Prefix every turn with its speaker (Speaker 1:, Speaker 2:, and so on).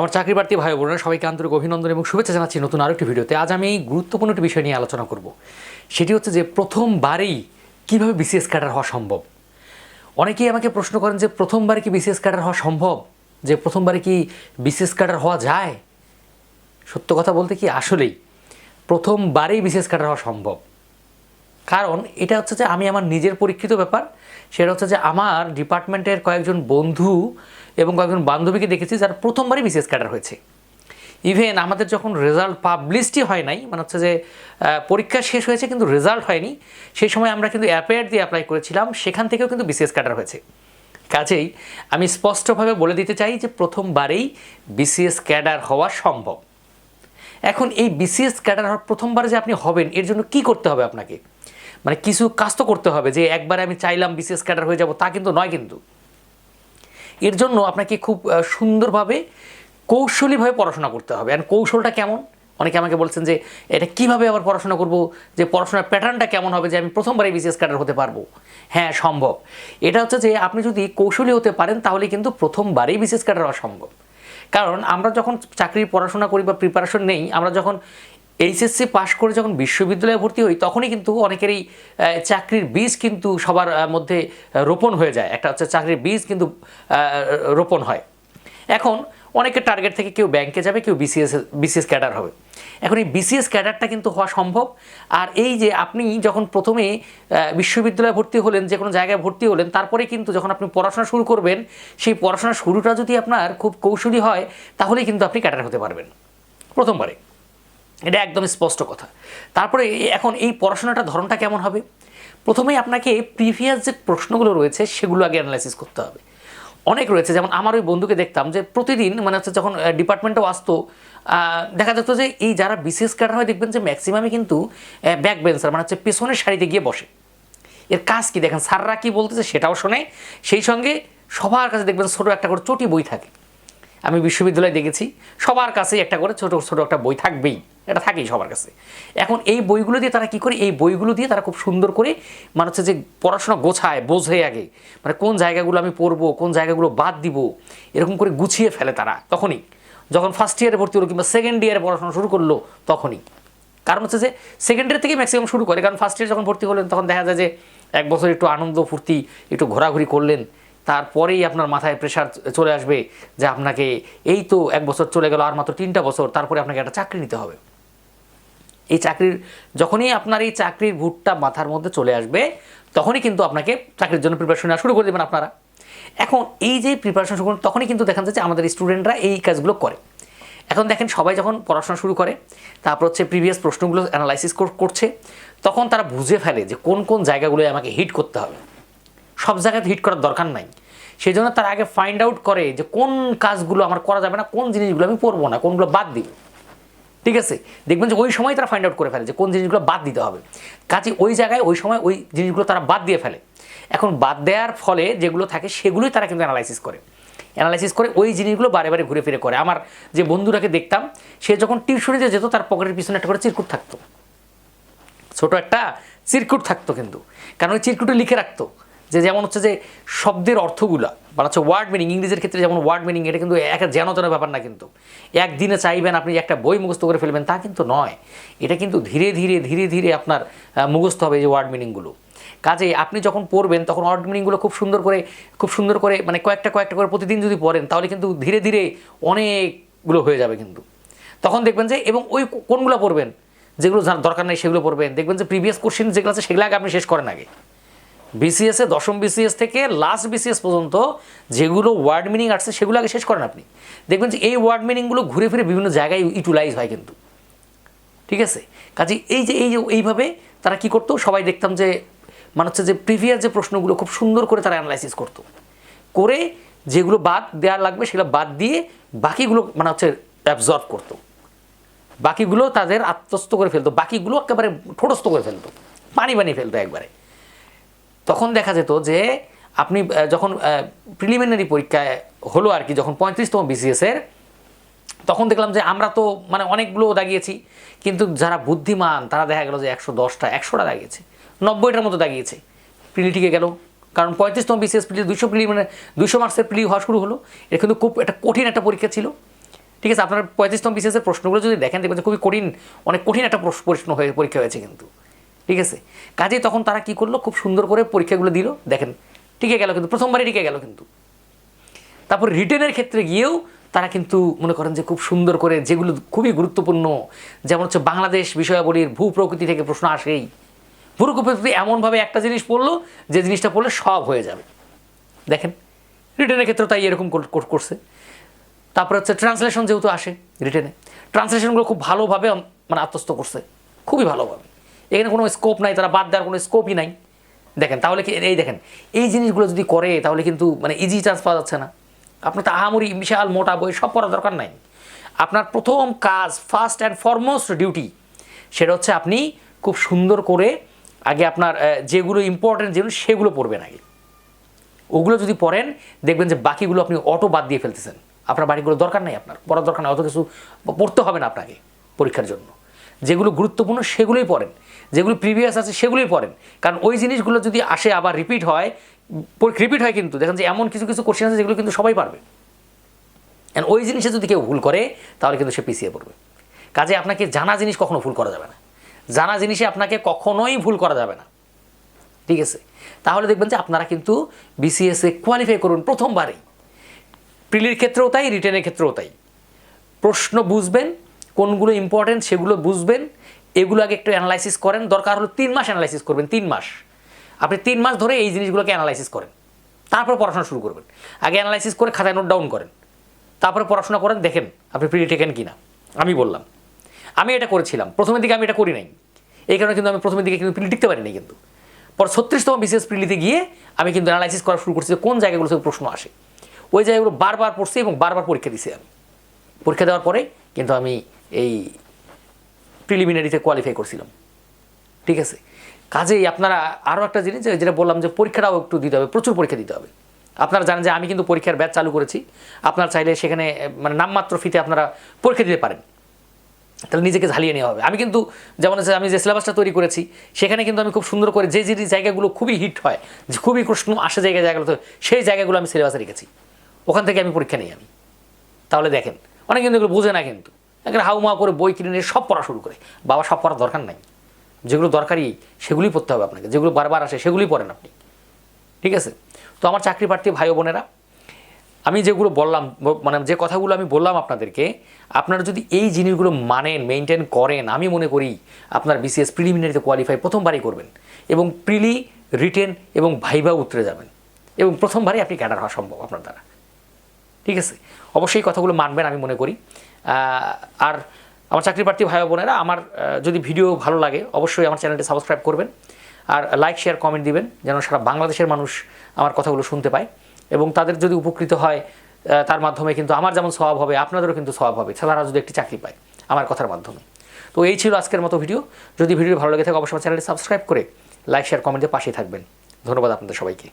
Speaker 1: আমার চাকরি প্রার্থী ভাই বোনেরা, সবাইকে আন্তরিক অভিনন্দন এবং শুভেচ্ছা জানাচ্ছি নতুন আরও একটি ভিডিওতে। আজ আমি এই গুরুত্বপূর্ণ একটি বিষয় নিয়ে আলোচনা করব। সেটি হচ্ছে যে প্রথমবারেই কীভাবে বিসিএস ক্যাডার হওয়া সম্ভব? অনেকেই আমাকে প্রশ্ন করেন যে প্রথমবারে কি বিসিএস ক্যাডার হওয়া সম্ভব? যে প্রথমবারে কি বিসিএস ক্যাডার হওয়া যায়? সত্য কথা বলতে কি আসলেই প্রথমবারেই বিসিএস ক্যাডার হওয়া সম্ভব। কারণ এটা হচ্ছে যে আমি আমার নিজের পরীক্ষিত ব্যাপার। সেটা হচ্ছে যে আমার ডিপার্টমেন্টের কয়েকজন বন্ধু এবং কয়েকজন বান্ধবীকে দেখেছি যারা প্রথমবারই বিসিএস ক্যাডার হয়েছে। ইভেন আমাদের যখন রেজাল্ট পাবলিশই হয় নাই মানে হচ্ছে যে পরীক্ষা শেষ হয়েছে কিন্তু রেজাল্ট হয়নি, সেই সময় আমরা কিন্তু অ্যাপেয়ার দিয়ে অ্যাপ্লাই করেছিলাম, সেখান থেকেও কিন্তু বিসিএস ক্যাডার হয়েছে। কাজেই আমি স্পষ্টভাবে বলে দিতে চাই যে প্রথমবারেই বিসিএস ক্যাডার হওয়া সম্ভব। এখন এই বিসিএস ক্যাডার হওয়ার প্রথমবার যে আপনি হবেন, এর জন্য কি করতে হবে আপনাকে? মানে কিছু কাজ তো করতে হবে যে, একবারে আমি চাইলাম বিসিএস ক্যাডার হয়ে যাব, তা কিন্তু নয় কিন্তু। এর জন্য আপনাকে খুব সুন্দরভাবে, কৌশলীভাবে পড়াশোনা করতে হবে। আর কৌশলটা কেমন? অনেকে আমাকে বলছেন যে, এটা কীভাবে আবার পড়াশোনা করব? যে পড়াশোনার প্যাটার্নটা কেমন হবে? যে আমি প্রথমবারই বিসিএস ক্যাডার হতে পারব? হ্যাঁ সম্ভব। এটা হচ্ছে যে, আপনি যদি কৌশলী হতে পারেন, তাহলে কিন্তু প্রথমবারেই বিসিএস ক্যাডার হওয়া সম্ভব। কারণ আমরা যখন চাকরির পড়াশোনা করি বা প্রিপারেশন নেই, আমরা যখন এইচএসসি পাশ করে যখন বিশ্ববিদ্যালয়ে ভর্তি হই, তখনই কিন্তু অনেকেরই চাকরির বীজ কিন্তু সবার মধ্যে রোপণ হয়ে যায়। একটা হচ্ছে চাকরির বীজ কিন্তু রোপণ হয়। এখন অনেকের টার্গেট থেকে কেউ ব্যাংকে যাবে, কেউ বিসিএস বিসিএস ক্যাডার হবে। এখন এই বিসিএস ক্যাডারটা কিন্তু হওয়া সম্ভব। আর এই যে আপনি যখন প্রথমে বিশ্ববিদ্যালয়ে ভর্তি হলেন, যে কোনো জায়গায় ভর্তি হলেন, তারপরে কিন্তু যখন আপনি পড়াশোনা শুরু করবেন, সেই পড়াশোনা শুরুটা যদি আপনার খুব কৌশলী হয়, তাহলেই কিন্তু আপনি ক্যাডার হতে পারবেন। প্রথমবারে। এটা একদম স্পষ্ট কথা। তারপরে এখন এই পড়াশোনাটার ধরনটা কেমন হবে? প্রথমেই আপনাকে প্রিভিয়াস যে প্রশ্নগুলো রয়েছে সেগুলো আগে অ্যানালাইসিস করতে হবে। অনেক রয়েছে, যেমন আমার ওই বন্ধুকে দেখতাম যে প্রতিদিন মানে হচ্ছে যখন ডিপার্টমেন্টেও আসতো দেখা যেত যে এই যারা বিশেষ ক্যাডার হয় দেখবেন যে ম্যাক্সিমামই কিন্তু ব্যাক বেঞ্চার মানে হচ্ছে পেছনের সারিতে গিয়ে বসে। এর কাজ কি দেখেন, স্যাররা কী বলতেছে সেটাও শোনে। সেই সঙ্গে সবার কাছে দেখবেন ছোটো একটা করে চটি বই থাকে। আমি বিশ্ববিদ্যালয়ে দেখেছি, সবার কাছেই একটা করে ছোটো ছোটো একটা বই থাকবেই। এটা থাকেই সবার কাছে। এখন এই বইগুলো দিয়ে তারা কি করে? এই বইগুলো দিয়ে তারা খুব সুন্দর করে মানে হচ্ছে যে পড়াশোনা গোছায়, বোঝে আগে। মানে কোন জায়গাগুলো আমি পড়ব, কোন জায়গাগুলো বাদ দিব, এরকম করে গুছিয়ে ফেলে তারা তখনই। যখন ফার্স্ট ইয়ারে ভর্তি হলো কিংবা সেকেন্ড ইয়ারে পড়াশোনা শুরু করল তখনই। কারণ হচ্ছে যে সেকেন্ড ইয়ার থেকে ম্যাক্সিমাম শুরু করে। কারণ ফার্স্ট ইয়ার যখন ভর্তি হলেন তখন দেখা যায় যে এক বছর একটু আনন্দ, ফুর্তি, একটু ঘোরাঘুরি করলেন। তারপরেই আপনার মাথায় প্রেশার চলে আসবে যে আপনাকে এই তো এক বছর চলে গেল, আর মাত্র তিনটা বছর, তারপরে আপনাকে একটা চাকরি নিতে হবে। এই চাকরির, যখনই আপনার এই চাকরির ভুটটা মাথার মধ্যে চলে আসবে, তখনই কিন্তু আপনাকে চাকরির জন্য প্রিপারেশন নেওয়া শুরু করে দেবেন আপনারা। এখন এই যে প্রিপারেশন শুরু করেন, তখনই কিন্তু দেখা যাচ্ছে আমাদের স্টুডেন্টরা এই কাজগুলো করে। এখন দেখেন সবাই যখন পড়াশোনা শুরু করে, তারপর হচ্ছে প্রিভিয়াস প্রশ্নগুলো অ্যানালাইসিস করছে, তখন তারা বুঝে ফেলে যে কোন কোন জায়গাগুলো আমাকে হিট করতে হবে। সব জায়গায় হিট করার দরকার নাই। সেই জন্য তারা আগে ফাইন্ড আউট করে যে কোন কাজগুলো আমার করা যাবে না, কোন জিনিসগুলো আমি পড়ব না, কোনগুলো বাদ দিব। ঠিক আছে? দেখবেন যে ওই সময় তারা ফাইন্ড আউট করে ফেলে যে কোন জিনিসগুলো বাদ দিতে হবে। কাজে ওই জায়গায় ওই সময় ওই জিনিসগুলো তারা বাদ দিয়ে ফেলে। এখন বাদ দেওয়ার ফলে যেগুলো থাকে সেগুলোই তারা কিন্তু অ্যানালাইসিস করে। অ্যানালাইসিস করে ওই জিনিসগুলো বারে বারে ঘুরে ফিরে করে। আমার যে বন্ধুরাকে দেখতাম, সে যখন টিউশনিতে যেত, তার পকেটের পিছনে একটা করে চিরকুট থাকতো। ছোট একটা চিরকুট থাকতো কিন্তু। কারণ ওই চিরকুটে লিখে রাখতো। যে যেমন হচ্ছে যে শব্দের অর্থগুলো মানে হচ্ছে ওয়ার্ড মিনিং ইংরেজির ক্ষেত্রে যেমন ওয়ার্ড মিনিং এটা কিন্তু একটা যেন তেন ব্যাপার না কিন্তু। একদিনে চাইবেন আপনি একটা বই মুখস্থ করে ফেলবেন, তা কিন্তু নয়। এটা কিন্তু ধীরে ধীরে ধীরে ধীরে আপনার মুখস্থ হবে যে ওয়ার্ড মিনিংগুলো কাজে আপনি যখন পড়বেন, তখন ওয়ার্ড মিনিংগুলো খুব সুন্দর করে, খুব সুন্দর করে মানে কয়েকটা কয়েকটা করে প্রতিদিন যদি পড়েন, তাহলে কিন্তু ধীরে ধীরে অনেকগুলো হয়ে যাবে কিন্তু। তখন দেখবেন যে, এবং ওই কোনগুলো পড়বেন, যেগুলো দরকার নেই সেগুলো পড়বেন। দেখবেন যে প্রিভিয়াস কোশ্চেন যেগুলো আছে, সেগুলো আগে আপনি শেষ করেন আগে। বিসিএসে দশম বিসিএস থেকে লাস্ট বিসিএস পর্যন্ত যেগুলো ওয়ার্ড মিনিং আসছে সেগুলো আগে শেষ করেন আপনি। দেখবেন যে এই ওয়ার্ড মিনিংগুলো ঘুরে ফিরে বিভিন্ন জায়গায় ইউটিলাইজ হয় কিন্তু। ঠিক আছে? কাজে এই যে এই যে, এইভাবে তারা কি করতো? সবাই দেখতাম যে মানে হচ্ছে যে প্রিভিয়াস যে প্রশ্নগুলো খুব সুন্দর করে তারা অ্যানালাইসিস করতো। করে যেগুলো বাদ দেওয়া লাগবে, সেগুলো বাদ দিয়ে বাকিগুলো মানে হচ্ছে অ্যাবজর্ব করতো। বাকিগুলো তাদের আত্মস্থ করে ফেলতো। বাকিগুলো একেবারে ঠোঁটস্থ করে ফেলতো। পানি বানিয়ে ফেলতো একবারে। তখন দেখা যেত যে আপনি যখন প্রিলিমিনারি পরীক্ষায় হলো আর কি, যখন পঁয়ত্রিশতম বিসিএসের তখন দেখলাম যে আমরা তো মানে অনেকগুলো দাগিয়েছি, কিন্তু যারা বুদ্ধিমান তারা দেখা গেল যে একশো দশটা, একশোটা দাগিয়েছে, নব্বইটার মতো দাগিয়েছে। প্রিলি টিকে গেল, কারণ পঁয়ত্রিশতম বিসিএস প্রিলি দুশো প্রিলি মানে দুশো মার্কসের প্রিলি হওয়া শুরু হলো। এটা কিন্তু খুব একটা কঠিন একটা পরীক্ষা ছিল। ঠিক আছে, আপনার পঁয়ত্রিশতম বিসিএসের প্রশ্নগুলো যদি দেখেন, দেখবেন যে খুবই কঠিন, অনেক কঠিন একটা প্রশ্ন হয়ে, পরীক্ষা হয়েছে কিন্তু। ঠিক আছে? কাজেই তখন তারা কি করল? খুব সুন্দর করে পরীক্ষাগুলো দিল। দেখেন, টিকে গেল কিন্তু, প্রথমবারই টিকে গেল কিন্তু। তারপর রিটেনের ক্ষেত্রে গিয়েও তারা কিন্তু মনে করেন যে খুব সুন্দর করে যেগুলো খুবই গুরুত্বপূর্ণ, যেমন হচ্ছে বাংলাদেশ বিষয়াবলীর ভূ প্রকৃতি থেকে প্রশ্ন আসেই। ভূ প্রকৃতি এমনভাবে একটা জিনিস পড়ল, যে জিনিসটা পড়লে সব হয়ে যাবে। দেখেন, রিটেনের ক্ষেত্রে তাই এরকম কর- কর- করছে। তারপরে হচ্ছে ট্রান্সলেশন যেহেতু আসে রিটেনে, ট্রান্সলেশনগুলো খুব ভালোভাবে মানে আত্মস্থ করছে। খুবই ভালোভাবে। এখানে কোনো স্কোপ নাই, তারা বাদ দেওয়ার কোনো স্কোপই নাই। দেখেন, তাহলে কি, এই দেখেন, এই জিনিসগুলো যদি করে, তাহলে কিন্তু মানে ইজি চান্স পাওয়া যাচ্ছে না। আপনার তো আহামরি বিশাল মোটা বই, সব পড়ার দরকার নাই। আপনার প্রথম কাজ ফার্স্ট অ্যান্ড ফরমোস্ট ডিউটি সেটা হচ্ছে আপনি খুব সুন্দর করে আগে আপনার যেগুলো ইম্পর্টেন্ট যেগুলো, সেগুলো পড়বেন আগে। ওগুলো যদি পড়েন, দেখবেন যে বাকিগুলো আপনি অটো বাদ দিয়ে ফেলতেছেন। আপনার বাড়িগুলো দরকার নেই আপনার, পড়ার দরকার নেই, অত কিছু পড়তে হবে না আপনাকে পরীক্ষার জন্য। যেগুলো গুরুত্বপূর্ণ সেগুলোই পড়েন। যেগুলো প্রিভিয়াস আছে সেগুলোই পড়েন। কারণ ওই জিনিসগুলো যদি আসে আবার রিপিট হয় রিপিট হয় কিন্তু, দেখেন যে এমন কিছু কিছু কোশ্চেন আছে যেগুলো কিন্তু সবাই পারবে। And ওই জিনিসে যদি কেউ ভুল করে, তাহলে কিন্তু সে পিছিয়ে পড়বে। কাজে আপনাকে জানা জিনিস কখনো ভুল করা যাবে না। জানা জিনিসে আপনাকে কখনোই ভুল করা যাবে না। ঠিক আছে? তাহলে দেখবেন যে আপনারা কিন্তু বিসিএসে কোয়ালিফাই করুন প্রথমবারেই। প্রিলির ক্ষেত্রেও তাই রিটেনের ক্ষেত্রেও তাই। প্রশ্ন বুঝবেন কোনগুলো ইম্পর্টেন্ট সেগুলো বুঝবেন, এগুলো আগে একটু অ্যানালাইসিস করেন, দরকার হলো তিন মাস অ্যানালাইসিস করবেন, তিন মাস। আপনি তিন মাস ধরে এই জিনিসগুলোকে অ্যানালাইসিস করেন। তারপর পড়াশোনা শুরু করবেন। আগে অ্যানালাইসিস করে খাতায় নোট ডাউন করেন। তারপরে পড়াশোনা করেন, দেখেন আপনি প্রিলি টেকেন কিনা। আমি বললাম। আমি এটা করেছিলাম। প্রথমের দিকে আমি এটা করি নাই। এই কারণে কিন্তু আমি প্রথমের দিকে কিন্তু প্রিলি টিকতে পারিনি কিন্তু। পর ছত্রিশতম বিশেষ প্রিলিতে গিয়ে আমি কিন্তু অ্যানালাইসিস করা শুরু করছি কোন জায়গাগুলো থেকে প্রশ্ন আসে। ওই জায়গাগুলো বারবার পড়ছি এবং বারবার পরীক্ষা দিছি আমি। পরীক্ষা দেওয়ার পরে কিন্তু আমি এই প্রিলিমিনারিতে কোয়ালিফাই করছিলাম। ঠিক আছে? কাজেই আপনারা আরও একটা জিনিস, যেটা বললাম যে পরীক্ষাটাও একটু দিতে হবে, প্রচুর পরীক্ষা দিতে হবে। আপনারা জানেন যে আমি কিন্তু পরীক্ষার ব্যাচ চালু করেছি। আপনারা চাইলে সেখানে মানে নামমাত্র ফিতে আপনারা পরীক্ষা দিতে পারেন। তাহলে নিজেকে ঝালিয়ে নেওয়া হবে। আমি কিন্তু যেমন হচ্ছে আমি যে সিলেবাসটা তৈরি করেছি, সেখানে কিন্তু আমি খুব সুন্দর করে যে যে জায়গাগুলো খুবই হিট হয়, যে খুবই প্রশ্ন আসে জায়গায় জায়গাগুলো, সেই জায়গাগুলো আমি সিলেবাসে রেখেছি। ওখান থেকে আমি পরীক্ষা নিই আমি। তাহলে দেখেন, অনেক কিন্তু এগুলো বোঝে না কিন্তু। এখানে হাউমাউ করে বই কিনে নিয়ে সব পড়া শুরু করে। বাবা সব পড়ার দরকার নাই। যেগুলো দরকারি সেগুলি পড়তে হবে আপনাকে। যেগুলো বারবার আসে সেগুলি পড়েন আপনি। ঠিক আছে? তো আমার চাকরি প্রার্থী ভাই বোনেরা, আমি যেগুলো বললাম মানে যে কথাগুলো আমি বললাম আপনাদেরকে, আপনারা যদি এই জিনিসগুলো মানেন মেনটেন করেন, আমি মনে করি আপনার বিসিএস প্রিলিমিনারিতে কোয়ালিফাই প্রথমবারই করবেন এবং প্রিলি, রিটেন এবং ভাইবা উতরে যাবেন। এবং প্রথমবারই আপনি ক্যাডার হওয়া সম্ভব আপনার দ্বারা। ঠিক আছে? অবশ্যই কথাগুলো মানবেন, আমি মনে করি। আর আমার চাকরি প্রার্থী ভাই বোনেরা, আমার যদি ভিডিও ভালো লাগে, অবশ্যই আমার চ্যানেলটি সাবস্ক্রাইব করবেন আর লাইক, শেয়ার, কমেন্ট দিবেন, যেন সারা বাংলাদেশের মানুষ আমার কথাগুলো শুনতে পায় এবং তাদের যদি উপকৃত হয় তার মাধ্যমে কিন্তু আমার যেমন স্বভাব হবে, আপনাদেরও কিন্তু স্বভাব হবে তারা যদি একটি চাকরি পায় আমার কথার মাধ্যমে। তো এই ছিল আজকের মতো ভিডিও। যদি ভিডিও ভালো লেগে থাকে, অবশ্যই চ্যানেলটি সাবস্ক্রাইব করে লাইক, শেয়ার, কমেন্টে পাশেই থাকবেন। ধন্যবাদ আপনাদের সবাইকে।